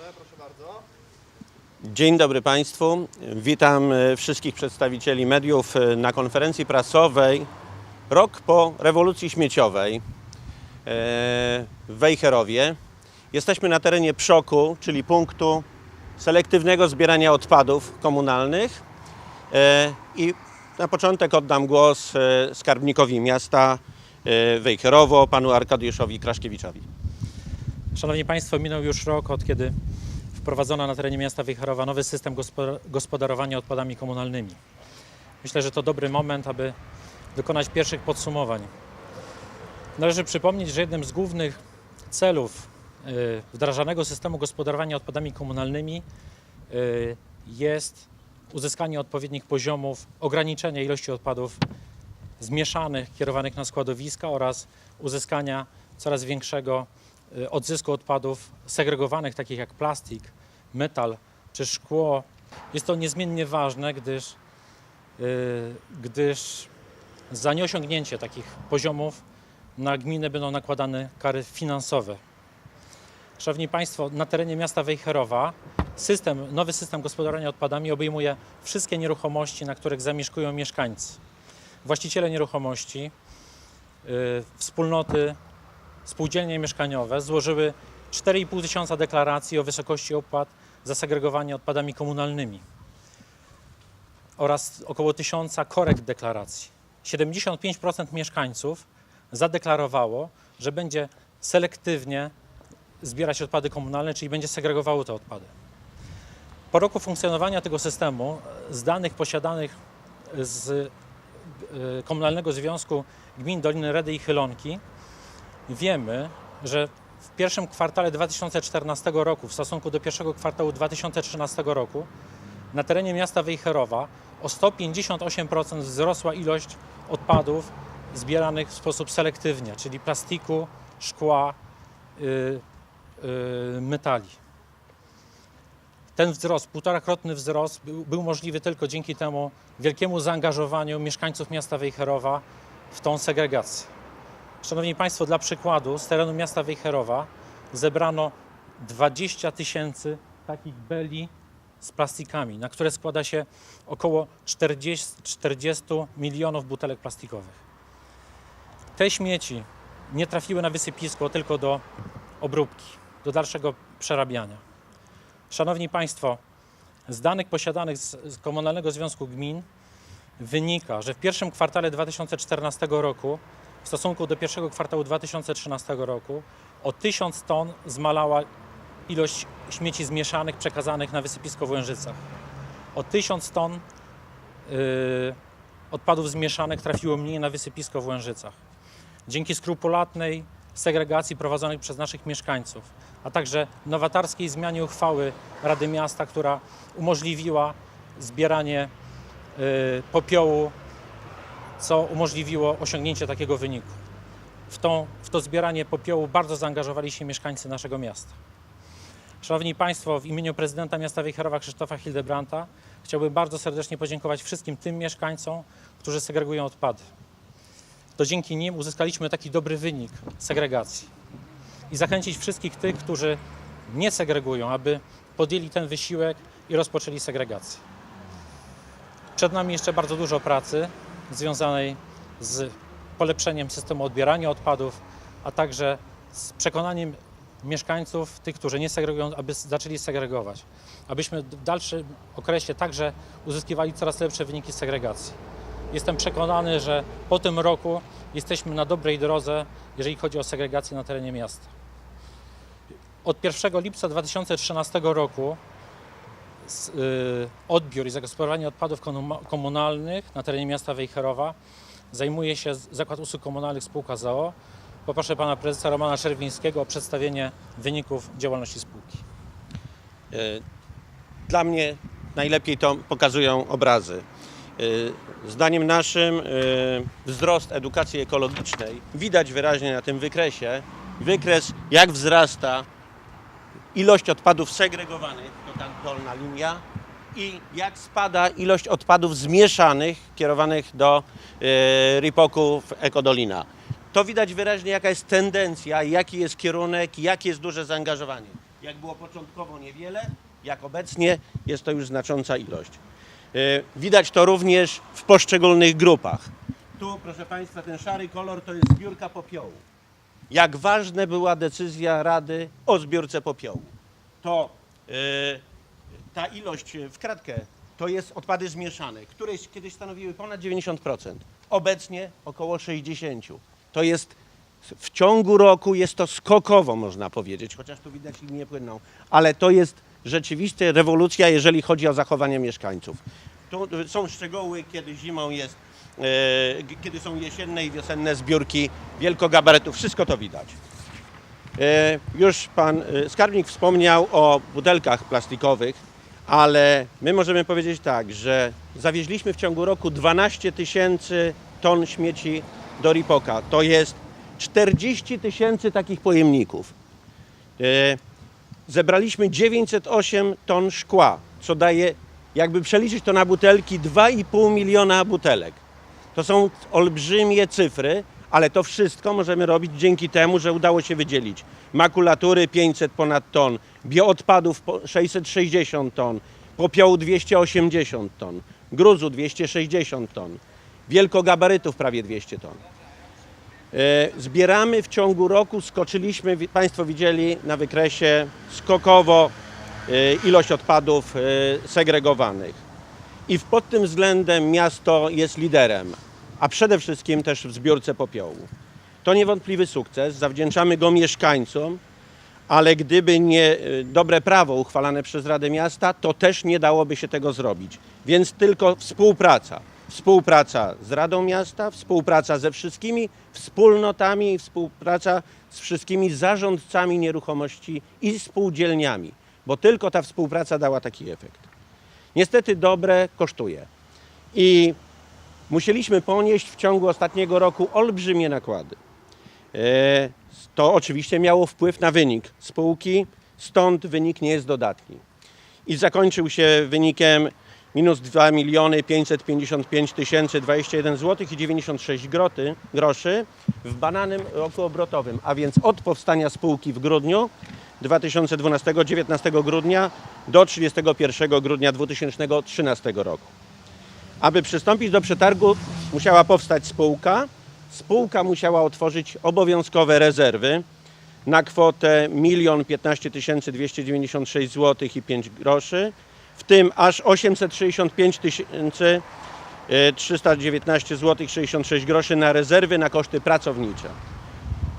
Dobrze, proszę bardzo. Dzień dobry Państwu. Witam e, wszystkich przedstawicieli mediów e, na konferencji prasowej rok po rewolucji śmieciowej e, w Wejherowie. Jesteśmy na terenie Przoku, czyli punktu selektywnego zbierania odpadów komunalnych. I na początek oddam głos skarbnikowi miasta Wejherowo, panu Arkadiuszowi Kraszkiewiczowi. Szanowni Państwo, minął już rok, od kiedy wprowadzono na terenie miasta Wejherowa nowy system gospo- gospodarowania odpadami komunalnymi. Myślę, że to dobry moment, aby dokonać pierwszych podsumowań. Należy przypomnieć, że jednym z głównych celów y, wdrażanego systemu gospodarowania odpadami komunalnymi y, jest uzyskanie odpowiednich poziomów, ograniczenie ilości odpadów zmieszanych, kierowanych na składowiska oraz uzyskania coraz większego odzysku odpadów segregowanych, takich jak plastik, metal czy szkło. Jest to niezmiennie ważne, gdyż, y, gdyż za nieosiągnięcie takich poziomów na gminę będą nakładane kary finansowe. Szanowni Państwo, na terenie miasta Wejherowa system, nowy system gospodarowania odpadami obejmuje wszystkie nieruchomości, na których zamieszkują mieszkańcy. Właściciele nieruchomości, y, wspólnoty, spółdzielnie mieszkaniowe złożyły 4,5 tysiąca deklaracji o wysokości opłat za segregowanie odpadami komunalnymi oraz około tysiąca korekt deklaracji. 75% mieszkańców zadeklarowało, że będzie selektywnie zbierać odpady komunalne, czyli będzie segregowało te odpady. Po roku funkcjonowania tego systemu, z danych posiadanych z y, Komunalnego Związku Gmin Doliny Redy i Chylonki, wiemy, że w pierwszym kwartale 2014 roku w stosunku do pierwszego kwartału 2013 roku na terenie miasta Wejherowa o 158% wzrosła ilość odpadów zbieranych w sposób selektywnie, czyli plastiku, szkła, y, y, metali. Ten wzrost, półtorakrotny wzrost był, był możliwy tylko dzięki temu wielkiemu zaangażowaniu mieszkańców miasta Wejherowa w tą segregację. Szanowni Państwo, dla przykładu z terenu miasta Wejherowa zebrano 20 tysięcy takich beli z plastikami, na które składa się około 40, 40 milionów butelek plastikowych. Te śmieci nie trafiły na wysypisko, tylko do obróbki, do dalszego przerabiania. Szanowni Państwo, z danych posiadanych z, Komunalnego Związku Gmin wynika, że w pierwszym kwartale 2014 roku w stosunku do pierwszego kwartału 2013 roku o 1000 ton zmalała ilość śmieci zmieszanych przekazanych na wysypisko w Łężycach. O 1000 ton yy, odpadów zmieszanych trafiło mniej na wysypisko w Łężycach. Dzięki skrupulatnej segregacji prowadzonej przez naszych mieszkańców, a także nowatorskiej zmianie uchwały Rady Miasta, która umożliwiła zbieranie yy, popiołu co umożliwiło osiągnięcie takiego wyniku. W to, w to zbieranie popiołu bardzo zaangażowali się mieszkańcy naszego miasta. Szanowni Państwo, w imieniu prezydenta miasta Wejherowa Krzysztofa Hildebrandta chciałbym bardzo serdecznie podziękować wszystkim tym mieszkańcom, którzy segregują odpady. To dzięki nim uzyskaliśmy taki dobry wynik segregacji. I zachęcić wszystkich tych, którzy nie segregują, aby podjęli ten wysiłek i rozpoczęli segregację. Przed nami jeszcze bardzo dużo pracy związanej z polepszeniem systemu odbierania odpadów, a także z przekonaniem mieszkańców, tych, którzy nie segregują, aby zaczęli segregować. Abyśmy w dalszym okresie także uzyskiwali coraz lepsze wyniki segregacji. Jestem przekonany, że po tym roku jesteśmy na dobrej drodze, jeżeli chodzi o segregację na terenie miasta. Od 1 lipca 2013 roku odbiór i zagospodarowanie odpadów komunalnych na terenie miasta Wejherowa zajmuje się Zakład Usług Komunalnych Spółka ZOO. Poproszę pana prezesa Romana Czerwińskiego o przedstawienie wyników działalności spółki. E, Dla mnie najlepiej to pokazują obrazy. E, Zdaniem naszym wzrost edukacji ekologicznej widać wyraźnie na tym wykresie. Wykres jak wzrasta ilość odpadów segregowanych, to ta dolna linia, i jak spada ilość odpadów zmieszanych, kierowanych do e, ripoków Ekodolina. To widać wyraźnie, jaka jest tendencja, jaki jest kierunek, jakie jest duże zaangażowanie. jak było początkowo niewiele, jak obecnie jest to już znacząca ilość. E, Widać to również w poszczególnych grupach. Tu, proszę Państwa, ten szary kolor to jest zbiórka popiołu. Jak ważna była decyzja Rady o zbiórce popiołu. To e, ta ilość w kratkę to jest odpady zmieszane, które kiedyś stanowiły ponad 90%. Obecnie około 60%. To jest w ciągu roku jest to skokowo, można powiedzieć, chociaż tu widać linię płynną, ale to jest rzeczywiście rewolucja, jeżeli chodzi o zachowanie mieszkańców. Tu są szczegóły, kiedy zimą jest, e, kiedy są jesienne i wiosenne zbiórki wielkogabarytów, wszystko to widać. E, Już pan e, skarbnik wspomniał o butelkach plastikowych, ale my możemy powiedzieć tak, że zawieźliśmy w ciągu roku 12 tysięcy ton śmieci do Ripoka. To jest 40 tysięcy takich pojemników. E, Zebraliśmy 908 ton szkła, co daje, jakby przeliczyć to na butelki, 2,5 miliona butelek. To są olbrzymie cyfry, ale to wszystko możemy robić dzięki temu, że udało się wydzielić makulatury 500 ponad ton, bioodpadów po 660 ton, popiołu 280 ton, gruzu 260 ton, wielkogabarytów prawie 200 ton. E, Zbieramy w ciągu roku, skoczyliśmy, Państwo widzieli na wykresie, skokowo e, ilość odpadów e, segregowanych. I pod tym względem miasto jest liderem, a przede wszystkim też w zbiórce popiołu. To niewątpliwy sukces, zawdzięczamy go mieszkańcom, ale gdyby nie e, dobre prawo uchwalane przez Radę Miasta, to też nie dałoby się tego zrobić. Więc tylko współpraca. Współpraca z Radą Miasta, współpraca ze wszystkimi wspólnotami i współpraca z wszystkimi zarządcami nieruchomości i spółdzielniami, bo tylko ta współpraca dała taki efekt. Niestety dobre kosztuje. I musieliśmy ponieść w ciągu ostatniego roku olbrzymie nakłady. E, To oczywiście miało wpływ na wynik spółki, stąd wynik nie jest dodatni. I zakończył się wynikiem minus 2 miliony 555 tysięcy 21 zł i 96 groty, groszy w bananym roku obrotowym, a więc od powstania spółki w grudniu 2012, 19 grudnia do 31 grudnia 2013 roku. Aby przystąpić do przetargu, musiała powstać spółka. Spółka musiała otworzyć obowiązkowe rezerwy na kwotę 1 15 296 zł i 5 groszy, w tym aż 865 tysięcy e, 319 zł 66 groszy na rezerwy na koszty pracownicze.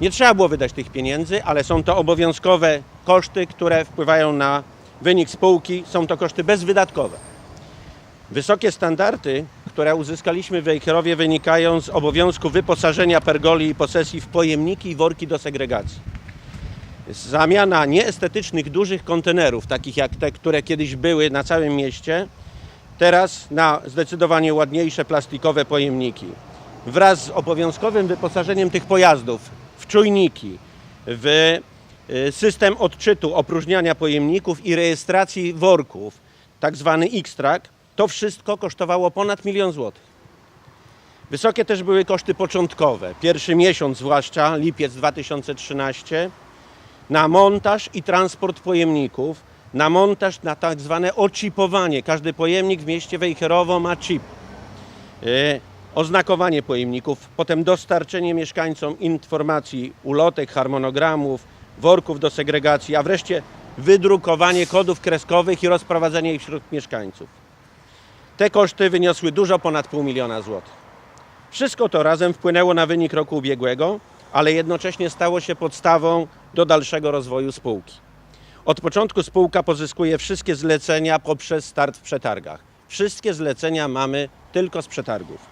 Nie trzeba było wydać tych pieniędzy, ale są to obowiązkowe koszty, które wpływają na wynik spółki. Są to koszty bezwydatkowe. Wysokie standardy, które uzyskaliśmy w Wejherowie wynikają z obowiązku wyposażenia pergoli i posesji w pojemniki i worki do segregacji. Zamiana nieestetycznych dużych kontenerów, takich jak te, które kiedyś były na całym mieście, teraz na zdecydowanie ładniejsze plastikowe pojemniki. Wraz z obowiązkowym wyposażeniem tych pojazdów w czujniki, w y, system odczytu opróżniania pojemników i rejestracji worków, tak zwany to wszystko kosztowało ponad milion złotych. Wysokie też były koszty początkowe. Pierwszy miesiąc, zwłaszcza lipiec 2013, na montaż i transport pojemników, na montaż, na tak zwane oczipowanie. Każdy pojemnik w mieście Wejherowo ma chip. E, Oznakowanie pojemników, potem dostarczenie mieszkańcom informacji, ulotek, harmonogramów, worków do segregacji, a wreszcie wydrukowanie kodów kreskowych i rozprowadzenie ich wśród mieszkańców. Te koszty wyniosły dużo ponad pół miliona złotych. Wszystko to razem wpłynęło na wynik roku ubiegłego, ale jednocześnie stało się podstawą do dalszego rozwoju spółki. Od początku spółka pozyskuje wszystkie zlecenia poprzez start w przetargach. Wszystkie zlecenia mamy tylko z przetargów.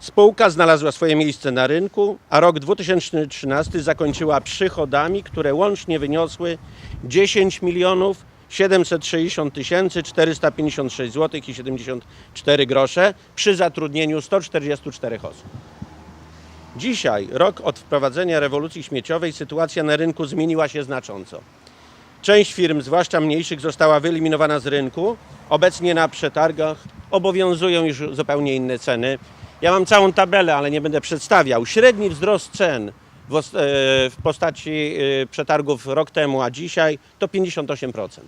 Spółka znalazła swoje miejsce na rynku, a rok 2013 zakończyła przychodami, które łącznie wyniosły 10 milionów 760 tysięcy 456 zł i 74 grosze przy zatrudnieniu 144 osób. Dzisiaj, rok od wprowadzenia rewolucji śmieciowej, sytuacja na rynku zmieniła się znacząco. Część firm, zwłaszcza mniejszych, została wyeliminowana z rynku. Obecnie na przetargach obowiązują już zupełnie inne ceny. Ja mam całą tabelę, ale nie będę przedstawiał. Średni wzrost cen e, w postaci e, przetargów rok temu, a dzisiaj to 58%.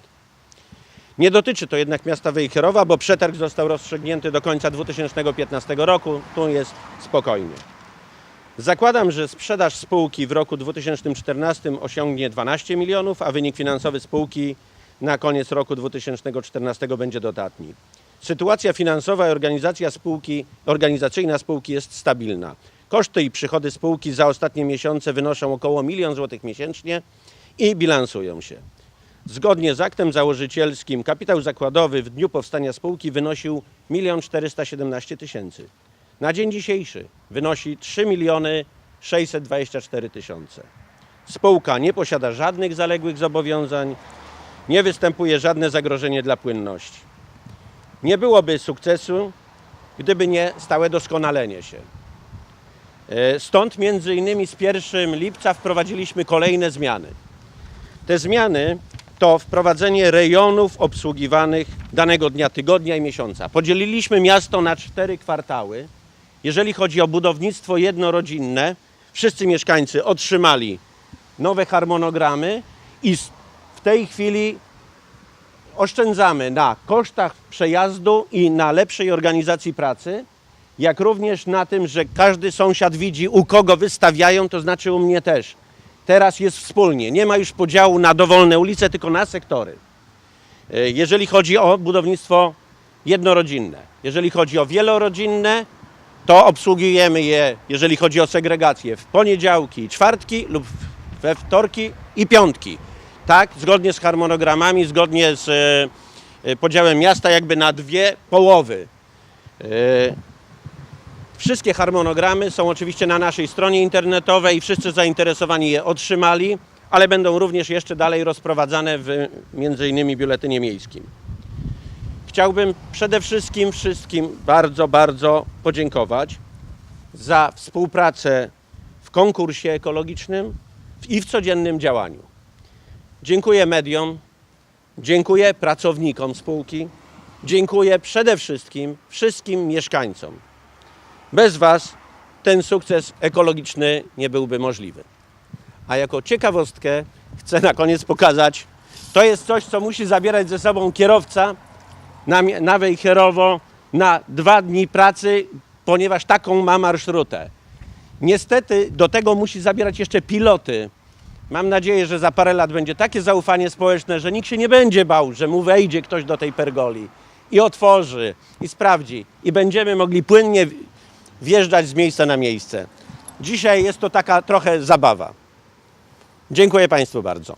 Nie dotyczy to jednak miasta Wejherowa, bo przetarg został rozstrzygnięty do końca 2015 roku. Tu jest spokojnie. Zakładam, że sprzedaż spółki w roku 2014 osiągnie 12 milionów, a wynik finansowy spółki na koniec roku 2014 będzie dodatni. Sytuacja finansowa i organizacja spółki, organizacyjna spółki jest stabilna. Koszty i przychody spółki za ostatnie miesiące wynoszą około 1 milion złotych miesięcznie i bilansują się. Zgodnie z aktem założycielskim kapitał zakładowy w dniu powstania spółki wynosił 1 417 tysięcy. Na dzień dzisiejszy wynosi 3 miliony 624 tysiące. Spółka nie posiada żadnych zaległych zobowiązań, nie występuje żadne zagrożenie dla płynności. Nie byłoby sukcesu, gdyby nie stałe doskonalenie się. E, Stąd między innymi z 1 lipca wprowadziliśmy kolejne zmiany. Te zmiany to wprowadzenie rejonów obsługiwanych danego dnia, tygodnia i miesiąca. Podzieliliśmy miasto na cztery kwartały. Jeżeli chodzi o budownictwo jednorodzinne, wszyscy mieszkańcy otrzymali nowe harmonogramy i w tej chwili oszczędzamy na kosztach przejazdu i na lepszej organizacji pracy, jak również na tym, że każdy sąsiad widzi, u kogo wystawiają, to znaczy u mnie też. Teraz jest wspólnie. Nie ma już podziału na dowolne ulice, tylko na sektory. E, Jeżeli chodzi o budownictwo jednorodzinne, jeżeli chodzi o wielorodzinne, to obsługujemy je, jeżeli chodzi o segregację, w poniedziałki, czwartki lub we wtorki i piątki. Tak, zgodnie z harmonogramami, zgodnie z e, e, podziałem miasta, jakby na dwie połowy. Wszystkie harmonogramy są oczywiście na naszej stronie internetowej i wszyscy zainteresowani je otrzymali, ale będą również jeszcze dalej rozprowadzane w innymi biuletynie miejskim. Chciałbym przede wszystkim wszystkim bardzo, bardzo podziękować za współpracę w konkursie ekologicznym i w codziennym działaniu. Dziękuję mediom, dziękuję pracownikom spółki, dziękuję przede wszystkim wszystkim mieszkańcom. Bez Was ten sukces ekologiczny nie byłby możliwy. A jako ciekawostkę chcę na koniec pokazać, to jest coś, co musi zabierać ze sobą kierowca na, na Wejherowo na dwa dni pracy, ponieważ taką ma marszrutę. Niestety do tego musi zabierać jeszcze piloty. Mam nadzieję, że za parę lat będzie takie zaufanie społeczne, że nikt się nie będzie bał, że mu wejdzie ktoś do tej pergoli i otworzy, i sprawdzi, i będziemy mogli płynnie wjeżdżać z miejsca na miejsce. Dzisiaj jest to taka trochę zabawa. Dziękuję Państwu bardzo.